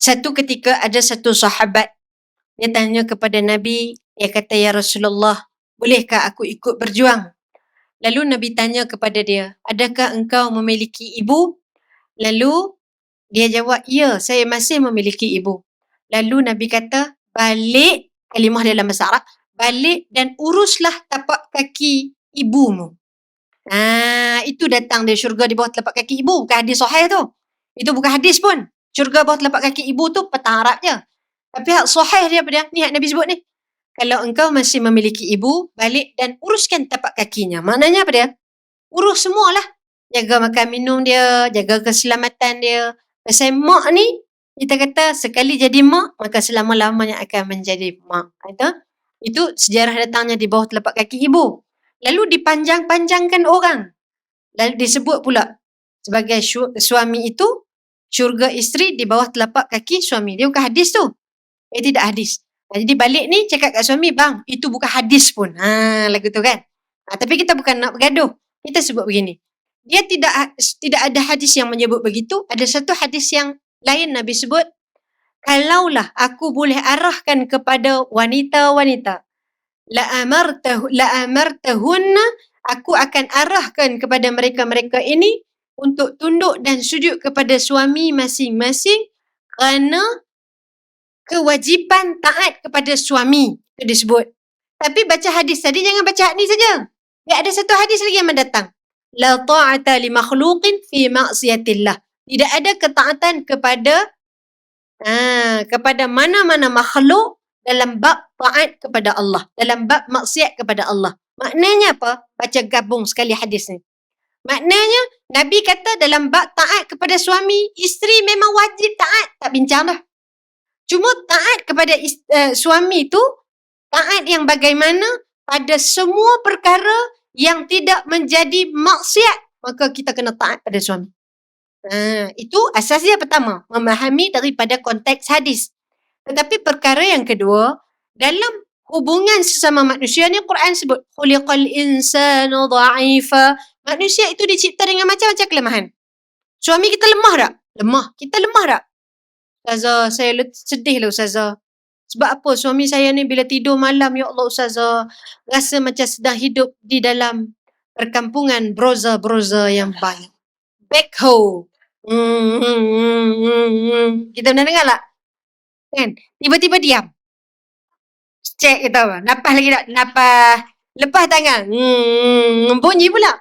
Satu ketika ada satu sahabat dia tanya kepada Nabi, dia kata ya Rasulullah, bolehkah aku ikut berjuang? Lalu Nabi tanya kepada dia, adakah engkau memiliki ibu? Lalu dia jawab, ya saya masih memiliki ibu. Lalu Nabi kata, balik kalimah dalam bahasa Arab, balik dan uruslah tapak kaki ibumu. Ah, itu datang dari syurga di bawah telapak kaki ibu, bukan hadis sahih tu. Itu bukan hadis pun. Syurga bawah telapak kaki ibu tu petang Arab je. Tapi hak sahih dia apa dia? Ni hak Nabi sebut ni. Kalau engkau masih memiliki ibu, balik dan uruskan tapak kakinya. Maknanya apa dia? Urus semualah. Jaga makan minum dia, jaga keselamatan dia. Pasal mak ni, kita kata sekali jadi mak, maka selama-lamanya akan menjadi mak. Itu, itu sejarah datangnya di bawah telapak kaki ibu. Lalu dipanjang-panjangkan orang. Lalu disebut pula sebagai suami itu syurga isteri di bawah telapak kaki suami. Dia bukan hadis tu. Eh tidak hadis. Ha, jadi balik ni cakap kat suami, bang itu bukan hadis pun. Ha, lagu tu kan. Ha, tapi kita bukan nak bergaduh. Kita sebut begini. Dia tidak tidak ada hadis yang menyebut begitu. Ada satu hadis yang lain Nabi sebut. Kalaulah aku boleh arahkan kepada wanita-wanita. La amartahu la amartahunna aku akan arahkan kepada mereka-mereka ini untuk tunduk dan sujud kepada suami masing-masing kerana kewajipan taat kepada suami itu disebut. Tapi baca hadis tadi jangan baca hadis saja. Dia ada satu hadis lagi yang mendatang. La ta'ata li makhluqin fi ma'siyatillah. Tidak ada ketaatan kepada ha, kepada mana-mana makhluk dalam bab taat kepada Allah, dalam bab maksiat kepada Allah. Maknanya apa? Baca gabung sekali hadis ni. Maknanya Nabi kata dalam bab taat kepada suami, isteri memang wajib taat, tak bincang dah. Cuma taat kepada uh, suami itu taat yang bagaimana pada semua perkara yang tidak menjadi maksiat maka kita kena taat pada suami. Ha, itu asas dia pertama, memahami daripada konteks hadis. Tetapi perkara yang kedua, dalam hubungan sesama manusia ni Quran sebut khuliqal insanu dha'ifa. Manusia itu dicipta dengan macam-macam kelemahan. Suami kita lemah tak? Lemah. Kita lemah tak? Ustazah, saya sedih lah Ustazah. Sebab apa suami saya ni bila tidur malam, ya Allah Ustazah, rasa macam sedang hidup di dalam perkampungan broza-broza yang banyak. Hmm, hmm, hmm. Kita pernah dengar tak? Kan? Tiba-tiba diam. Cek kita apa? Napas lagi tak? Napas. Lepas tangan. Hmm, bunyi pula.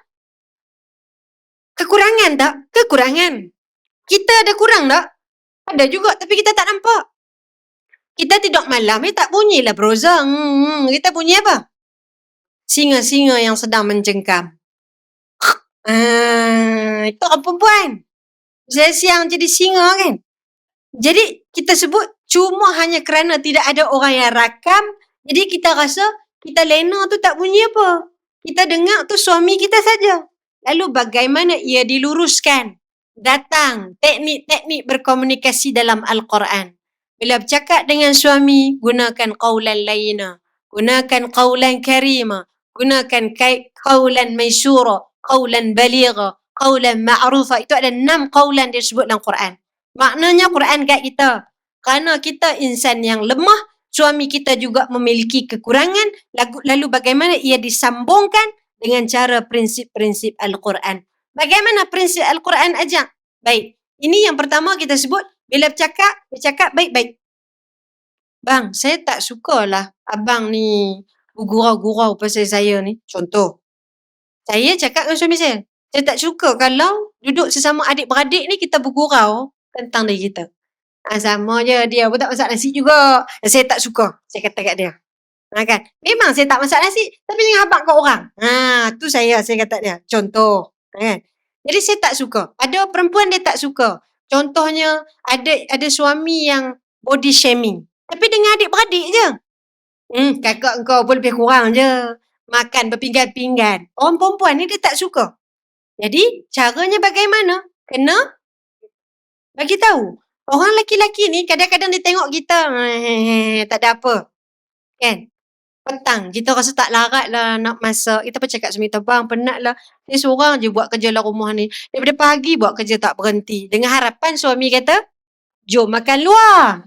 Kekurangan tak? Kekurangan. Kita ada kurang tak? Ada juga tapi kita tak nampak. Kita tidur malam ni tak bunyilah broza. Hmm, kita bunyi apa? Singa-singa yang sedang mencengkam. Ah, itu orang perempuan. Saya siang jadi singa kan. Jadi kita sebut cuma hanya kerana tidak ada orang yang rakam. Jadi kita rasa kita lena tu tak bunyi apa. Kita dengar tu suami kita saja. Lalu bagaimana ia diluruskan? datang teknik-teknik berkomunikasi dalam Al-Quran. Bila bercakap dengan suami, gunakan qawlan layna. Gunakan qawlan karima. Gunakan qawlan maysura. Qawlan baliga. Qawlan ma'rufa. Itu ada enam qawlan dia sebut dalam Quran. Maknanya Quran kat kita. Kerana kita insan yang lemah, suami kita juga memiliki kekurangan. Lalu bagaimana ia disambungkan dengan cara prinsip-prinsip Al-Quran. Bagaimana prinsip Al-Quran ajak? Baik. Ini yang pertama kita sebut bila bercakap, bercakap baik-baik. Bang, saya tak sukalah abang ni bergurau-gurau pasal saya ni. Contoh. Saya cakap dengan suami saya. Saya tak suka kalau duduk sesama adik-beradik ni kita bergurau tentang diri kita. Ha, sama je dia pun tak masak nasi juga. Saya tak suka. Saya kata kat dia. Ha, kan? Memang saya tak masak nasi. Tapi jangan habak kat orang. Ha, tu saya, saya kata dia. Contoh. Kan? Jadi saya tak suka. Ada perempuan dia tak suka. Contohnya ada ada suami yang body shaming. Tapi dengan adik-beradik je. Hmm, kakak kau pun lebih kurang je. Makan berpinggan-pinggan. Orang perempuan ni dia tak suka. Jadi caranya bagaimana? Kena bagi tahu. Orang lelaki-lelaki ni kadang-kadang dia tengok kita. tak ada apa. Kan? Petang kita rasa tak larat lah nak masak kita pun cakap suami kita bang penat lah saya seorang je buat kerja lah rumah ni daripada pagi buat kerja tak berhenti dengan harapan suami kata jom makan luar.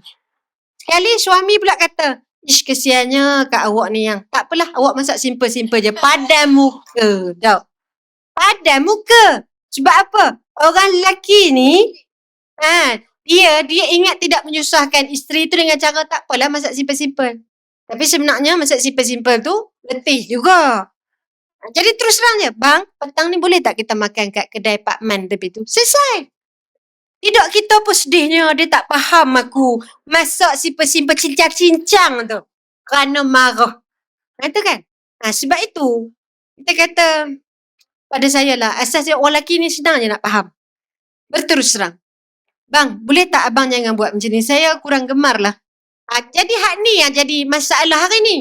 Sekali suami pula kata, ish kesiannya kat awak ni yang. Tak apalah, awak masak simple-simple je. Padan muka. Tahu? Padan muka. Sebab apa? Orang lelaki ni, ha, dia dia ingat tidak menyusahkan isteri tu dengan cara tak apalah masak simple-simple. Tapi sebenarnya masak simple-simple tu letih juga. Ha, Jadi terus terang je, bang, petang ni boleh tak kita makan kat kedai Pak Man tepi tu? Selesai. Tidak kita pun sedihnya dia tak faham aku masak simple-simple cincang-cincang tu. Kerana marah. Ha, itu kan? Ha, sebab itu, kita kata pada saya lah, asas orang lelaki ni senang je nak faham. Berterus terang. Bang, boleh tak abang jangan buat macam ni? Saya kurang gemar lah. Ha, jadi hak ni yang jadi masalah hari ni.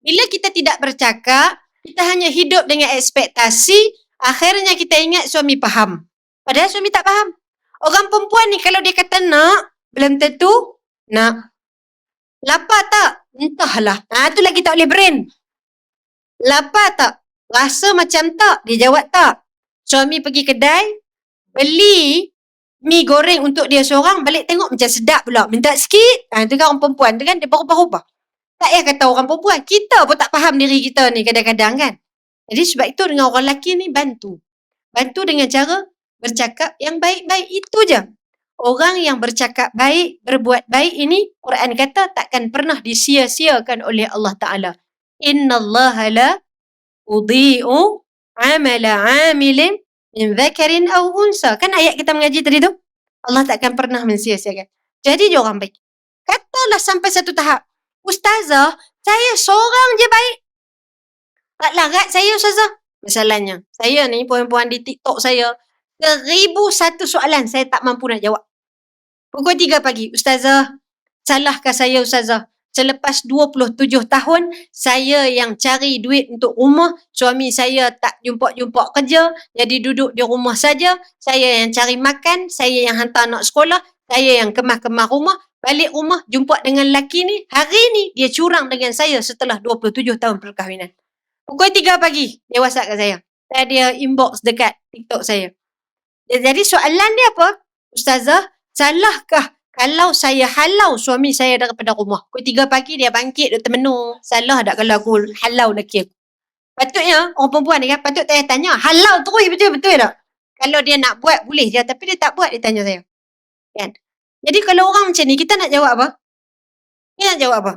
Bila kita tidak bercakap, kita hanya hidup dengan ekspektasi, akhirnya kita ingat suami faham. Padahal suami tak faham. Orang perempuan ni kalau dia kata nak, belum tentu nak. Lapar tak? Entahlah. Ha, tu lagi tak boleh brain. Lapar tak? Rasa macam tak? Dia jawab tak. Suami pergi kedai, beli mi goreng untuk dia seorang, balik tengok macam sedap pula. Minta sikit. Ha, tu kan orang perempuan tu kan, dia berubah-ubah. Tak payah kata orang perempuan. Kita pun tak faham diri kita ni kadang-kadang kan. Jadi sebab itu dengan orang lelaki ni bantu. Bantu dengan cara bercakap yang baik-baik itu je. Orang yang bercakap baik, berbuat baik ini, Quran kata takkan pernah disia-siakan oleh Allah Ta'ala. Inna Allah la udhi'u amala amilin min dhakarin aw unsa. Kan ayat kita mengaji tadi tu? Allah takkan pernah mensia-siakan. Jadi dia orang baik. Katalah sampai satu tahap. Ustazah, saya seorang je baik. Tak larat saya Ustazah. Masalahnya, saya ni puan-puan di TikTok saya, seribu satu soalan saya tak mampu nak jawab. Pukul tiga pagi, Ustazah, salahkah saya Ustazah? Selepas 27 tahun, saya yang cari duit untuk rumah, suami saya tak jumpa-jumpa kerja, jadi duduk di rumah saja, saya yang cari makan, saya yang hantar anak sekolah, saya yang kemas-kemas rumah, balik rumah jumpa dengan lelaki ni, hari ni dia curang dengan saya setelah 27 tahun perkahwinan. Pukul 3 pagi, dia whatsapp kat saya. Saya dia inbox dekat TikTok saya. Jadi soalan dia apa? Ustazah, salahkah kalau saya halau suami saya daripada rumah? Pukul 3 pagi dia bangkit, dia termenung. Salah tak kalau aku halau lelaki aku? Patutnya, orang perempuan ni kan, patut saya tanya, halau terus betul-betul tak? Kalau dia nak buat, boleh je. Tapi dia tak buat, dia tanya saya. Kan? Jadi kalau orang macam ni, kita nak jawab apa? Kita nak jawab apa?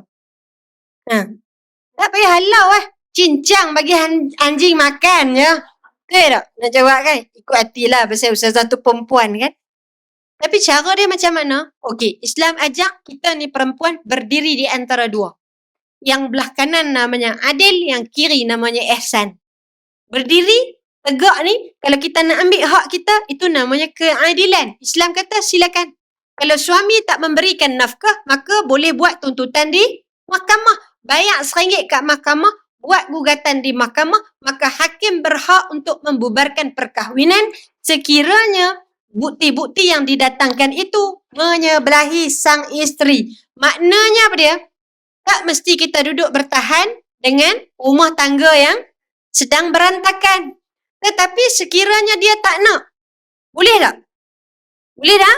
Ha. Tak payah halau eh. Cincang bagi an- anjing makan je. Betul tak? Nak jawab kan? Ikut hati lah pasal ustazah tu perempuan kan? Tapi cara dia macam mana? Okey, Islam ajak kita ni perempuan berdiri di antara dua. Yang belah kanan namanya adil, yang kiri namanya ihsan. Berdiri, tegak ni, kalau kita nak ambil hak kita, itu namanya keadilan. Islam kata silakan. Kalau suami tak memberikan nafkah, maka boleh buat tuntutan di mahkamah. Bayar RM1 kat mahkamah, buat gugatan di mahkamah, maka hakim berhak untuk membubarkan perkahwinan sekiranya bukti-bukti yang didatangkan itu menyebelahi sang isteri. Maknanya apa dia? Tak mesti kita duduk bertahan dengan rumah tangga yang sedang berantakan. Tetapi sekiranya dia tak nak, boleh tak? Boleh tak?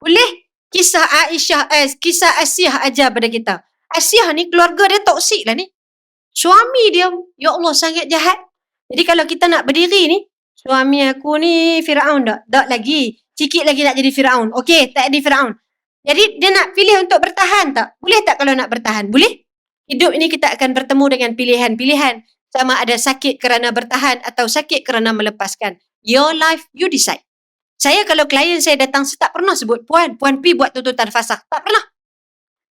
Boleh. Kisah Aisyah, eh, kisah Asyah ajar pada kita. Asyah ni keluarga dia toksik lah ni. Suami dia, ya Allah sangat jahat. Jadi kalau kita nak berdiri ni, suami aku ni Firaun tak? Tak lagi. Sikit lagi nak jadi Firaun. Okey, tak jadi Firaun. Jadi dia nak pilih untuk bertahan tak? Boleh tak kalau nak bertahan? Boleh. Hidup ini kita akan bertemu dengan pilihan-pilihan. Sama ada sakit kerana bertahan atau sakit kerana melepaskan. Your life, you decide. Saya kalau klien saya datang, saya tak pernah sebut, Puan, Puan pi buat tuntutan fasakh. Tak pernah.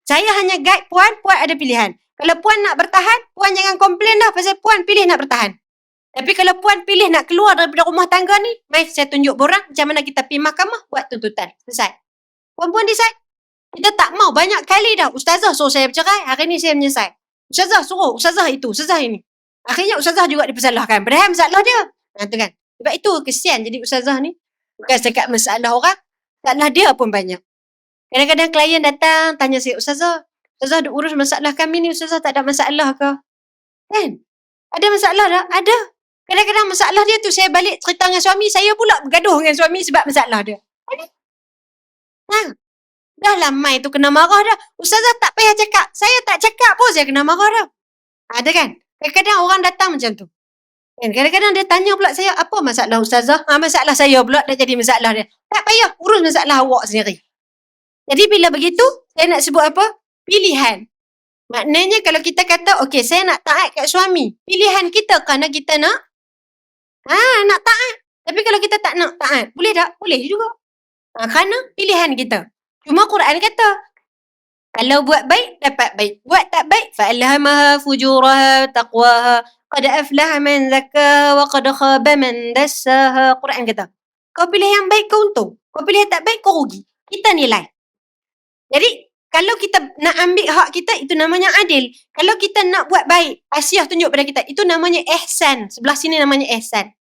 Saya hanya guide Puan, Puan ada pilihan. Kalau Puan nak bertahan, Puan jangan komplain dah pasal Puan pilih nak bertahan. Tapi kalau Puan pilih nak keluar daripada rumah tangga ni, mari saya tunjuk borang macam mana kita pergi mahkamah buat tuntutan. Selesai. Puan-puan decide. Kita tak mau banyak kali dah. Ustazah suruh saya bercerai, hari ni saya menyesal. Ustazah suruh, Ustazah itu, Ustazah ini. Akhirnya Ustazah juga dipersalahkan. Padahal masalah dia. Ha, tu kan. Sebab itu kesian jadi Ustazah ni. Bukan setakat masalah orang, masalah dia pun banyak. Kadang-kadang klien datang, tanya saya, Ustazah, Ustazah duk urus masalah kami ni, Ustazah tak ada masalah ke? Kan? Ada masalah tak? Ada. Kadang-kadang masalah dia tu, saya balik cerita dengan suami, saya pula bergaduh dengan suami sebab masalah dia. Ha. Dah lah mai tu kena marah dah. Ustazah tak payah cakap. Saya tak cakap pun saya kena marah dah. Ada kan? Kadang-kadang orang datang macam tu. Kan? Kadang-kadang dia tanya pula saya, apa masalah Ustazah? Ha, masalah saya pula dah jadi masalah dia. Tak payah, urus masalah awak sendiri. Jadi bila begitu, saya nak sebut apa? Pilihan. Maknanya kalau kita kata, okey saya nak taat kat suami. Pilihan kita kerana kita nak nak taat. Tapi kalau kita tak nak taat, boleh tak? Boleh juga. Ha, kerana pilihan kita. Cuma Quran kata, kalau buat baik, dapat baik. Buat tak baik, fa'alhamaha fujuraha taqwaha. Qad aflaha man zakka wa qad khaba man dassaha. Quran kata, kau pilih yang baik, kau untung. Kau pilih yang tak baik, kau rugi. Kita nilai. Jadi, kalau kita nak ambil hak kita, itu namanya adil. Kalau kita nak buat baik, Asyah tunjuk pada kita, itu namanya ihsan. Sebelah sini namanya ihsan.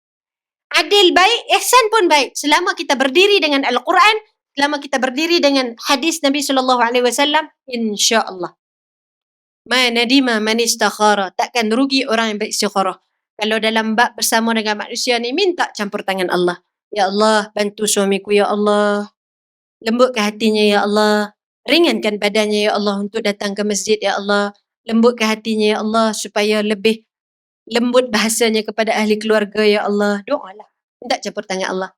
Adil baik, ihsan pun baik. Selama kita berdiri dengan Al-Quran, selama kita berdiri dengan hadis Nabi sallallahu alaihi wasallam, insya-Allah. Ma nadima man istakhara. Takkan rugi orang yang beristikharah. Kalau dalam bab bersama dengan manusia ni minta campur tangan Allah. Ya Allah, bantu suamiku ya Allah. Lembutkan hatinya ya Allah. Ringankan badannya ya Allah untuk datang ke masjid ya Allah. Lembutkan hatinya ya Allah supaya lebih lembut bahasanya kepada ahli keluarga ya Allah. Doalah. Minta campur tangan Allah.